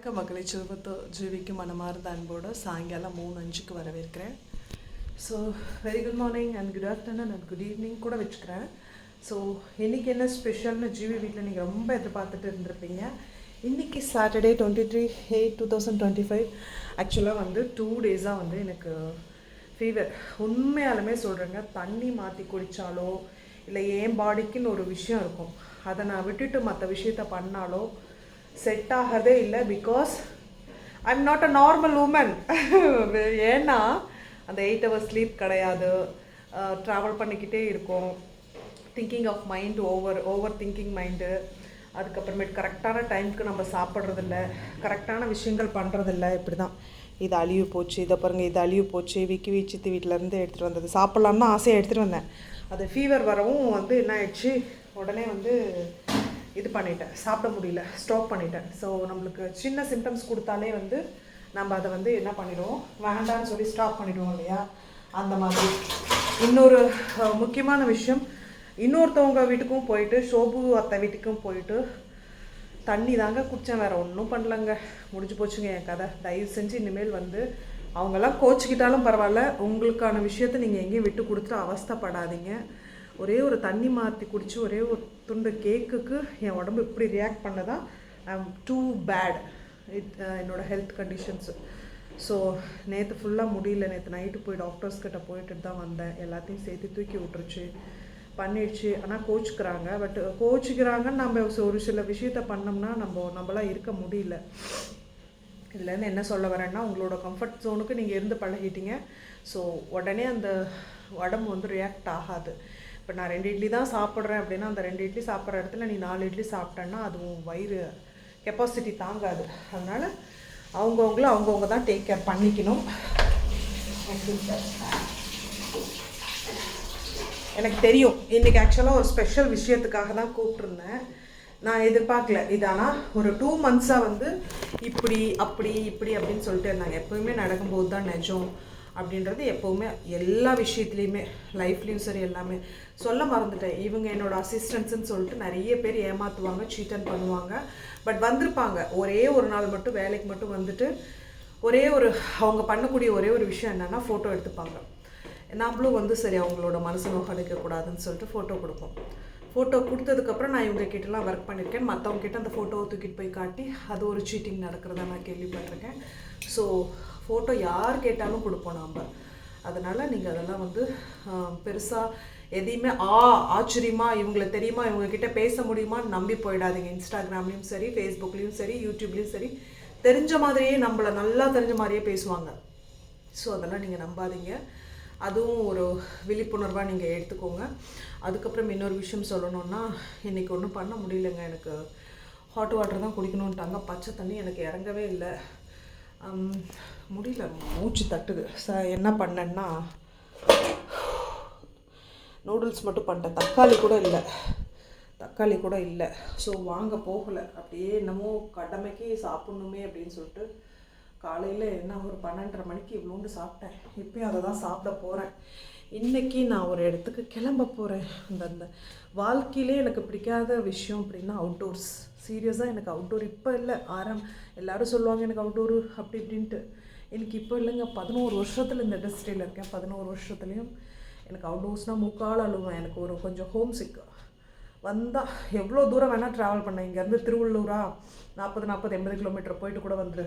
வணக்கம். மக்களை சிறுபத்து ஜீவிக்கும் மனமார்ந்த அன்போடு சாயங்காலம் மூணு அஞ்சுக்கு வரவேற்கிறேன். So very good morning and good afternoon and good evening கூட வச்சுக்கிறேன். ஸோ இன்றைக்கி என்ன ஸ்பெஷல்னு ஜீவி வீட்டில் நீங்கள் ரொம்ப எதிர்பார்த்துட்டு இருந்திருப்பீங்க. இன்றைக்கி Saturday twenty three eight two thousand twenty five ஆக்சுவலாக வந்து டூ டேஸாக வந்து எனக்கு ஃபீவர் உண்மையாலுமே சொல்கிறேங்க தண்ணி மாற்றி குடித்தாலோ இல்லை ஏன் பாடிக்குன்னு ஒரு விஷயம் இருக்கும் அதை நான் விட்டுட்டு மற்ற விஷயத்த பண்ணாலோ செட் ஆகதே இல்லை because I am not a normal woman ஏன்னா அந்த எயிட் ஹவர்ஸ் ஸ்லீப் கிடையாது. ட்ராவல் பண்ணிக்கிட்டே இருக்கோம். Thinking of mind over over thinking mind அதுக்கப்புறமேட்டு கரெக்டான டைமுக்கு நம்ம சாப்பிட்றதில்ல. கரெக்டான விஷயங்கள் பண்ணுறதில்ல இப்படி தான் இது அழிவு போச்சு இதை பாருங்கள் இது அழிவு போச்சு. விக்கி வீச்சித்து வீட்டிலேருந்து எடுத்துகிட்டு வந்தது. சாப்பிட்லான்னு ஆசையாக எடுத்துகிட்டு வந்தேன். அது ஃபீவர் வரவும் வந்து என்ன ஆயிடுச்சு? உடனே வந்து இது பண்ணிட்டேன். சாப்பிட முடியல. ஸ்டாப் பண்ணிட்டேன். ஸோ நம்மளுக்கு சின்ன சிம்டம்ஸ் கொடுத்தாலே வந்து நம்ம அதை வந்து என்ன பண்ணிடுவோம்? வேண்டாம்னு சொல்லி ஸ்டாப் பண்ணிடுவோம் இல்லையா? அந்த மாதிரி. இன்னொரு முக்கியமான விஷயம் இன்னொருத்தவங்க வீட்டுக்கும் போயிட்டு ஷோபு அத்தை வீட்டுக்கும் போயிட்டு தண்ணி தாங்க குடித்தேன் வேறு ஒன்றும் பண்ணலங்க. முடிஞ்சு போச்சுங்க என் கதை. தயவு செஞ்சு இனிமேல் வந்து அவங்கெல்லாம் கோச்சிக்கிட்டாலும் பரவாயில்ல. உங்களுக்கான விஷயத்த நீங்கள் எங்கேயும் விட்டு கொடுத்துட்டு அவஸ்தப்படாதீங்க. ஒரே ஒரு தண்ணி மாற்றி குடித்து ஒரே ஒரு துண்டு கேக்குக்கு என் உடம்பு இப்படி ரியாக்ட் பண்ணதான் I am too bad it என்னோட ஹெல்த் கண்டிஷன்ஸு ஸோ நேற்று ஃபுல்லாக முடியல. நேற்று நைட்டு போய் டாக்டர்ஸ் கிட்ட போயிட்டு தான் வந்தேன். எல்லாத்தையும் சேர்த்து தூக்கி விட்டுருச்சு. பண்ணிடுச்சு. ஆனால் கோச்சிக்கிறாங்க. பட் uh, கோச்சிக்கிறாங்கன்னு நம்ம ஒரு சில விஷயத்த பண்ணோம்னா நம்ம நம்மளாம் இருக்க முடியல. இதுலேருந்து என்ன சொல்ல வரேன்னா உங்களோட கம்ஃபர்ட் ஜோனுக்கு நீங்கள் இருந்து பழகிட்டீங்க. ஸோ உடனே அந்த உடம்பு வந்து ரியாக்ட் ஆகாது. இப்போ நான் ரெண்டு இட்லி தான் சாப்பிட்றேன் அப்படின்னா அந்த ரெண்டு இட்லி சாப்பிட்ற இடத்துல நீ நாலு இட்லி சாப்பிட்டேன்னா அதுவும் வயிறு கெப்பாசிட்டி தாங்காது. அதனால் அவங்கவுங்கள அவங்கவுங்க தான் டேக் கேர் பண்ணிக்கணும். எனக்கு தெரியும். இன்றைக்கி ஆக்சுவலாக ஒரு ஸ்பெஷல் விஷயத்துக்காக தான் கூப்பிட்ருந்தேன் நான் எதிர்பார்க்கல. இது ஆனால் ஒரு டூ மந்த்ஸாக வந்து இப்படி அப்படி இப்படி அப்படின்னு சொல்லிட்டு இருந்தாங்க. எப்போவுமே நடக்கும்போது தான் நிஜம். அப்படின்றது எப்போவுமே எல்லா விஷயத்துலையுமே லைஃப்லேயும் சரி எல்லாமே. சொல்ல மறந்துட்டேன். இவங்க என்னோடய அசிஸ்டன்ஸ்னு சொல்லிட்டு நிறைய பேர் ஏமாற்றுவாங்க சீட்டன் பண்ணுவாங்க. பட் வந்திருப்பாங்க. ஒரே ஒரு நாள் மட்டும் வேலைக்கு மட்டும் வந்துட்டு ஒரே ஒரு அவங்க பண்ணக்கூடிய ஒரே ஒரு விஷயம் என்னென்னா ஃபோட்டோ எடுத்துப்பாங்க. நம்மளும் வந்து சரி அவங்களோட மனசு நோக்கடிக்கக்கூடாதுன்னு சொல்லிட்டு ஃபோட்டோ கொடுப்போம். ஃபோட்டோ கொடுத்ததுக்கப்புறம் நான் இவங்க கிட்டலாம் ஒர்க் பண்ணியிருக்கேன். மற்றவங்க கிட்ட அந்த ஃபோட்டோவை தூக்கிட்டு போய் காட்டி அது ஒரு சீட்டிங் நடக்கிறதா நான் கேள்விப்பட்டிருக்கேன். ஸோ ஃபோட்டோ யார் கேட்டாலும் கொடுப்போம் நாம். அதனால் நீங்கள் அதெல்லாம் வந்து பெருசாக எதையுமே ஆ ஆச்சரியமாக இவங்களை தெரியுமா இவங்கக்கிட்ட பேச முடியுமான்னு நம்பி போயிடாதீங்க. இன்ஸ்டாகிராம்லேயும் சரி ஃபேஸ்புக்லேயும் சரி யூடியூப்லேயும் சரி. தெரிஞ்ச மாதிரியே நம்மளை நல்லா தெரிஞ்ச மாதிரியே பேசுவாங்க. ஸோ அதெல்லாம் நீங்கள் நம்பாதீங்க. அதுவும் ஒரு விழிப்புணர்வாக நீங்கள் எடுத்துக்கோங்க. அதுக்கப்புறம் இன்னொரு விஷயம் சொல்லணுன்னா இன்றைக்கி ஒன்றும் பண்ண முடியலங்க. எனக்கு ஹாட் வாட்டர் தான் குடிக்கணுன்ட்டாங்க பச்சை தண்ணி எனக்கு இறங்கவே இல்லை. முடியல. மூச்சு தட்டுது. ச என்ன பண்ணேன்னா நூடுல்ஸ் மட்டும் பண்ணிட்டேன். தக்காளி கூட இல்லை. தக்காளி கூட இல்லை. ஸோ வாங்க போகலை. அப்படியே என்னமோ கடமைக்கு சாப்பிட்ணுமே அப்படின்னு சொல்லிட்டு காலையில் என்ன ஒரு பன்னெண்டரை மணிக்கு இவ்வளோண்டு சாப்பிட்டேன். இப்போயும் அதை தான் சாப்பிட போகிறேன் இன்றைக்கி நான் ஒரு இடத்துக்கு கிளம்ப போகிறேன் அந்த அந்த வாழ்க்கையிலே எனக்கு பிடிக்காத விஷயம் அப்படின்னா அவுட்டோர்ஸ் சீரியஸாக எனக்கு அவுட்டோர் இப்போ இல்லை. ஆரம் எல்லாரும் சொல்லுவாங்க எனக்கு அவுட்டோர் அப்படி இப்படின்ட்டு. எனக்கு இப்போ இல்லைங்க பதினோரு வருஷத்தில் இந்த இண்டஸ்ட்ரியில் இருக்கேன். பதினோரு வருஷத்துலேயும் எனக்கு அவுட்டோர்ஸ்னால் முக்கால் அழுவேன். எனக்கு ஒரு கொஞ்சம் ஹோம் சிக் வந்தால் எவ்வளோ தூரம் வேணால் ட்ராவல் பண்ணேன். இங்கேருந்து திருவள்ளூரா நாற்பது நாற்பது எண்பது கிலோமீட்டர் போயிட்டு கூட வந்துரு.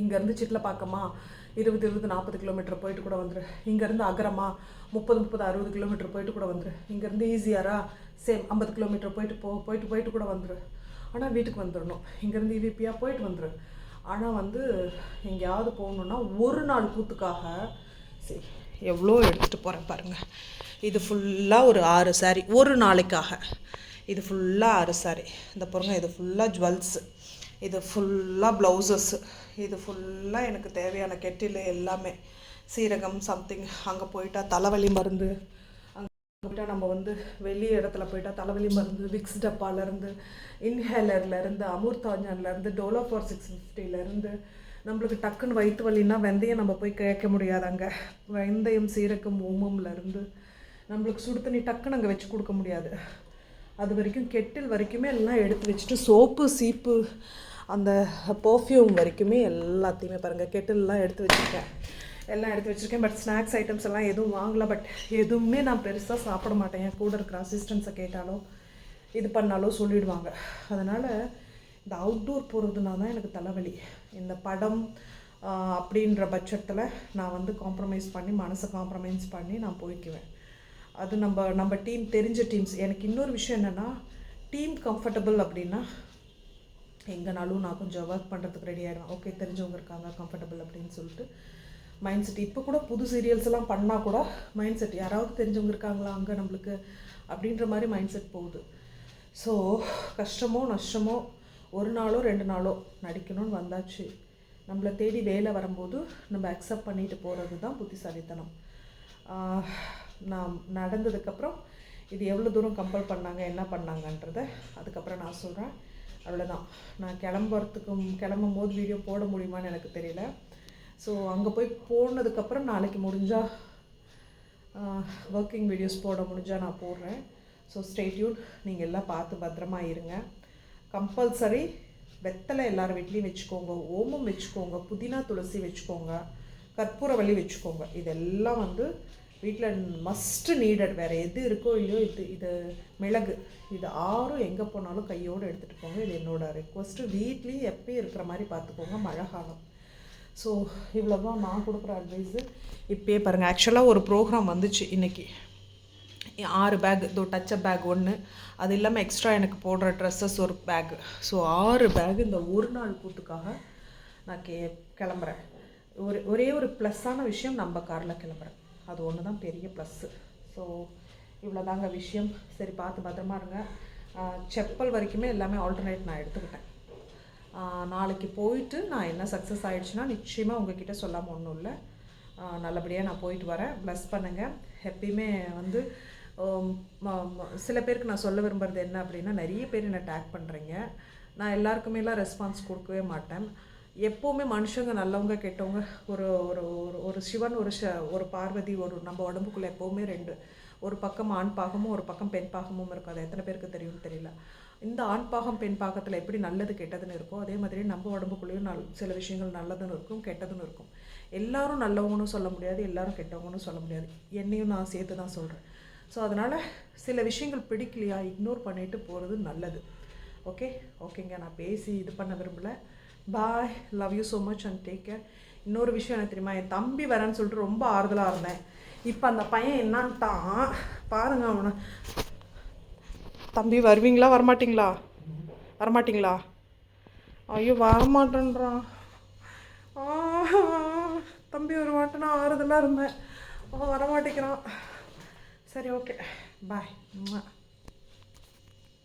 இங்கேருந்து சிட்லப்பாக்கமா இருபது இருபது நாற்பது கிலோமீட்டர் போயிட்டு கூட வந்துரு. இங்கேருந்து அகரமா முப்பது முப்பது அறுபது கிலோமீட்டர் போயிட்டு கூட வந்துரு. இங்கேருந்து ஈஸியாரா சேம் ஐம்பது கிலோமீட்டர் போயிட்டு போ போயிட்டு போயிட்டு கூட வந்துரு. ஆனால் வீட்டுக்கு வந்துடணும் இங்கேருந்து இவிபியாக போயிட்டு வந்துரு. ஆனால் வந்து எங்கேயாவது போகணுன்னா ஒரு நாள் கூத்துக்காக சரி எவ்வளோ எடுத்துகிட்டு போகிறேன் பாருங்கள் இது ஃபுல்லாக ஒரு ஆறு சாரி ஒரு நாளைக்காக. இது ஃபுல்லாக ஆறு சாரி இந்த பாருங்க இது ஃபுல்லாக ஜுவல்ஸு இது ஃபுல்லாக ப்ளவுசஸ்ஸு இது ஃபுல்லாக எனக்கு தேவையான கெட்டில் எல்லாமே. சீரகம் சம்திங் அங்கே போயிட்டால் தலைவலி மருந்து. போயிட்டா நம்ம வந்து வெளி இடத்துல போயிட்டா தலைவலி மருந்து விக்ஸ் டப்பாலேருந்து இன்ஹேலர்லேருந்து அமூர்தாஞ்சன்லேருந்து டோலோ ஃபோர் சிக்ஸ் ஃபிஃப்டிலேருந்து நம்மளுக்கு டக்குன்னு வயிற்று வலின்னா வெந்தயம் நம்ம போய் கேட்க முடியாது அங்கே. வெந்தயம் சீரகம் ஓமம்லேருந்து நம்மளுக்கு சுடு தண்ணி டக்குன்னு அங்கே வச்சு கொடுக்க முடியாது. அது வரைக்கும் கெட்டில் வரைக்குமே எல்லாம் எடுத்து வச்சுட்டு சோப்பு சீப்பு அந்த பர்ஃப்யூம் வரைக்குமே எல்லாத்தையுமே பாருங்கள் கெட்டில்லாம் எடுத்து வச்சுருக்கேன். எல்லாம் எடுத்து வச்சுருக்கேன். பட் ஸ்நாக்ஸ் ஐட்டம்ஸ் எல்லாம் எதுவும் வாங்கல. பட் எதுவுமே நான் பெருசாக சாப்பிட மாட்டேன். என் கூட இருக்கிற அசிஸ்டன்ஸை கேட்டாலோ இது பண்ணாலோ சொல்லிடுவாங்க. அதனால் இந்த அவுட்டோர் போகிறதுனால தான் எனக்கு தலைவலி. இந்த படம் அப்படின்ற பட்சத்தில் நான் வந்து காம்ப்ரமைஸ் பண்ணி மனசை காம்ப்ரமைஸ் பண்ணி நான் போய்க்குவேன். அது நம்ம நம்ம டீம் தெரிஞ்ச டீம்ஸ் எனக்கு இன்னொரு விஷயம் என்னென்னா டீம் கம்ஃபர்டபுள் அப்படின்னா எங்கேனாலும் நான் கொஞ்சம் ஒர்க் பண்ணுறதுக்கு ரெடி ஆகிடுவேன் ஓகே தெரிஞ்சவங்க இருக்காங்க கம்ஃபர்டபுள் அப்படின்னு சொல்லிட்டு. மைண்ட் செட் இப்போ கூட புது சீரியல்ஸ் எல்லாம் பண்ணால் கூட மைண்ட் செட் யாராவது தெரிஞ்சவங்க இருக்காங்களா அங்கே நம்மளுக்கு அப்படின்ற மாதிரி மைண்ட் செட் போகுது. ஸோ கஷ்டமோ நஷ்டமோ ஒரு நாளோ ரெண்டு நாளோ நடிக்கணும்னு வந்தாச்சு. நம்மளை தேடி வேலை வரும்போது நம்ம அக்செப்ட் பண்ணிட்டு போகிறது தான் புத்திசாலித்தனம் நான் நடந்ததுக்கப்புறம் இது எவ்வளோ தூரம் கம்பல் பண்ணாங்க என்ன பண்ணாங்கன்றத அதுக்கப்புறம் நான் சொல்கிறேன் அவ்வளோதான் நான் கிளம்புறதுக்கும் கிளம்பும் போது வீடியோ போட முடியுமான்னு எனக்கு தெரியல. ஸோ அங்கே போய் போனதுக்கப்புறம் நாளைக்கு முடிஞ்சால் ஒர்க்கிங் வீடியோஸ் போட முடிஞ்சால் நான் போடுறேன். ஸோ ஸ்டேட்யூட் நீங்கள் எல்லாம் பார்த்து பத்திரமா இருங்க. கம்பல்சரி வெத்தலை எல்லார் வீட்லேயும் வச்சுக்கோங்க. ஓமம் வச்சுக்கோங்க. புதினா துளசி வச்சுக்கோங்க. கற்பூரவள்ளி வச்சுக்கோங்க. இதெல்லாம் வந்து வீட்டில் மஸ்ட்டு நீடட் வேறு எது இருக்கோ இல்லையோ இது இது மிளகு. இது ஆறும் எங்கே போனாலும் கையோடு எடுத்துகிட்டு போங்க. இது என்னோடய ரெக்வஸ்ட்டு வீட்லேயும் எப்பயும் இருக்கிற மாதிரி பார்த்துக்கோங்க. மழை காலம். ஸோ இவ்வளோ தான் நான் கொடுக்குற அட்வைஸு இப்போயே பாருங்கள் ஆக்சுவலாக ஒரு ப்ரோக்ராம் வந்துச்சு இன்றைக்கி ஆறு பேக் இதோ டச்சப் பேக் ஒன்று அது இல்லாமல் எக்ஸ்ட்ரா எனக்கு போடுற ட்ரெஸ்ஸஸ் ஒரு பேக் ஸோ ஆறு பேக் இந்த ஒரு நாள் கூத்துக்காக நான் கே கிளம்புறேன். ஒரு ஒரே ஒரு ப்ளஸ்ஸான விஷயம் நம்ம காரில் கிளம்புறேன். அது ஒன்று தான் பெரிய ப்ளஸ்ஸு ஸோ இவ்வளோதாங்க விஷயம். சரி பார்த்து பத்திரமா இருங்க. செப்பல் வரைக்குமே எல்லாமே ஆல்டர்னேட் நான் எடுத்துக்கிட்டேன். நாளைக்கு போயிட்டு நான் என்ன சக்ஸஸ் ஆகிடுச்சுன்னா நிச்சயமாக உங்ககிட்ட சொல்லாமல் ஒன்றும் இல்லை. நல்லபடியாக நான் போயிட்டு வரேன். ப்ளஸ் பண்ணுங்கள் எப்பயுமே வந்து ம- சில பேருக்கு நான் சொல்ல விரும்புறது என்ன அப்படின்னா நிறைய பேர் என்னை டேக் பண்ணுறீங்க நான் எல்லாருக்குமேலாம் ரெஸ்பான்ஸ் கொடுக்கவே மாட்டேன். எப்போவுமே மனுஷங்க நல்லவங்க கெட்டவங்க ஒரு ஒரு ஒரு ஒரு சிவன் ஒரு ஷ ஒரு பார்வதி ஒரு நம்ம உடம்புக்குள்ளே எப்போவுமே ரெண்டு ஒரு பக்கம் ஆண் பாகமும் ஒரு பக்கம் பெண் பாகமும் இருக்கும். அது எத்தனை பேருக்கு தெரியும்னு தெரியல. இந்த ஆண் பாகம் பெண் பாகத்தில் எப்படி நல்லது கெட்டதுன்னு இருக்கோ அதே மாதிரி நம்ம உடம்புக்குள்ளேயும் நல் சில விஷயங்கள் நல்லதுன்னு இருக்கும் கெட்டதுன்னு இருக்கும். எல்லாரும் நல்லவங்கன்னு சொல்ல முடியாது எல்லாரும் கெட்டவங்கன்னு சொல்ல முடியாது. என்னையும் நான் சேர்த்து தான் சொல்கிறேன் ஸோ அதனால் சில விஷயங்கள் பிடிக்கலையா இக்னோர் பண்ணிட்டு போகிறது நல்லது. ஓகே ஓகேங்க நான் பேசி இது பண்ண விரும்பலை. Bye love you so much and take care இன்னொரு விஷயம் எனக்கு தெரியுமா? என் தம்பி வரேன்னு சொல்லிட்டு ரொம்ப ஆறுதலாக இருந்தேன். இப்போ அந்த பையன் என்னான்ட்டான்? பாருங்க அவனை. தம்பி வருவீங்களா? வரமாட்டிங்களா? வரமாட்டிங்களா? ஐயோ வரமாட்டேன்றான். தம்பி ஒரு வாட்டம் நான் ஆறுதலாக இருந்தேன். அவன் வரமாட்டேங்கிறான். சரி ஓகே. பாய்.